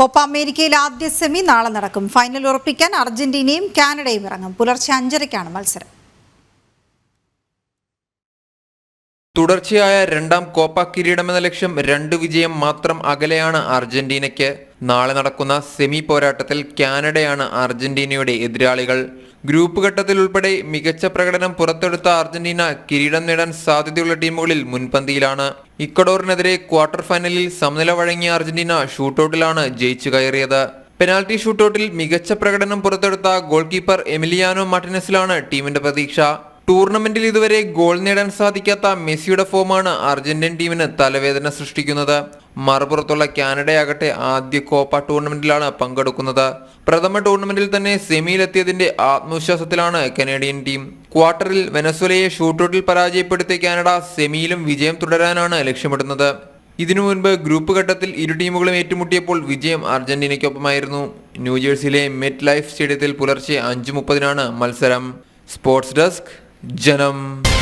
Copa അമേരിക്കയിൽ ആദ്യ semi നാളെ നടക്കും. ഫൈനൽ ഉറപ്പിക്കാൻ അർജന്റീനയും കാനഡയും ഇറങ്ങും. പുലർച്ചെ അഞ്ചരയ്ക്കാണ് മത്സരം. തുടർച്ചയായ രണ്ടാം കോപ്പ കിരീടമെന്ന ലക്ഷ്യം രണ്ട് വിജയം മാത്രം അകലെയാണ് അർജന്റീനയ്ക്ക്. നാളെ നടക്കുന്ന സെമി പോരാട്ടത്തിൽ കാനഡയാണ് അർജന്റീനയുടെ എതിരാളികൾ. ഗ്രൂപ്പ് ഘട്ടത്തിൽ ഉൾപ്പെടെ മികച്ച പ്രകടനം പുറത്തെടുത്ത അർജന്റീന കിരീടം നേടാൻ സാധ്യതയുള്ള ടീമുകളിൽ മുൻപന്തിയിലാണ്. ഇക്കഡോറിനെതിരെ ക്വാർട്ടർ ഫൈനലിൽ സമനില വഴങ്ങിയ അർജന്റീന ഷൂട്ടൌട്ടിലാണ് ജയിച്ചു കയറിയത്. പെനാൽറ്റി ഷൂട്ടൌട്ടിൽ മികച്ച പ്രകടനം പുറത്തെടുത്ത ഗോൾ കീപ്പർ എമിലിയാനോ മാർട്ടിനസിലാണ് ടീമിന്റെ പ്രതീക്ഷ. ടൂർണമെന്റിൽ ഇതുവരെ ഗോൾ നേടാൻ സാധിക്കാത്ത മെസ്സിയുടെ ഫോമാണ് അർജന്റീൻ ടീമിന് തലവേദന സൃഷ്ടിക്കുന്നത്. മറുപുറത്തുള്ള കാനഡയാകട്ടെ ആദ്യ കോപ്പ ടൂർണമെന്റിലാണ് പങ്കെടുക്കുന്നത്. പ്രഥമ ടൂർണമെന്റിൽ തന്നെ സെമിയിലെത്തിയതിന്റെ ആത്മവിശ്വാസത്തിലാണ് കനേഡിയൻ ടീം. ക്വാർട്ടറിൽ വെനസ്വലയെ ഷൂട്ടൌട്ടിൽ പരാജയപ്പെടുത്തിയ കാനഡ സെമിയിലും വിജയം തുടരാനാണ് ലക്ഷ്യമിടുന്നത്. ഇതിനു മുൻപ് ഗ്രൂപ്പ് ഘട്ടത്തിൽ ഇരു ടീമുകളും ഏറ്റുമുട്ടിയപ്പോൾ വിജയം അർജന്റീനയ്ക്കൊപ്പമായിരുന്നു. ന്യൂജേഴ്സിയിലെ മെറ്റ് ലൈഫ് സ്റ്റേഡിയത്തിൽ പുലർച്ചെ അഞ്ച് മുപ്പതിനാണ് മത്സരം. Sports desk Janam.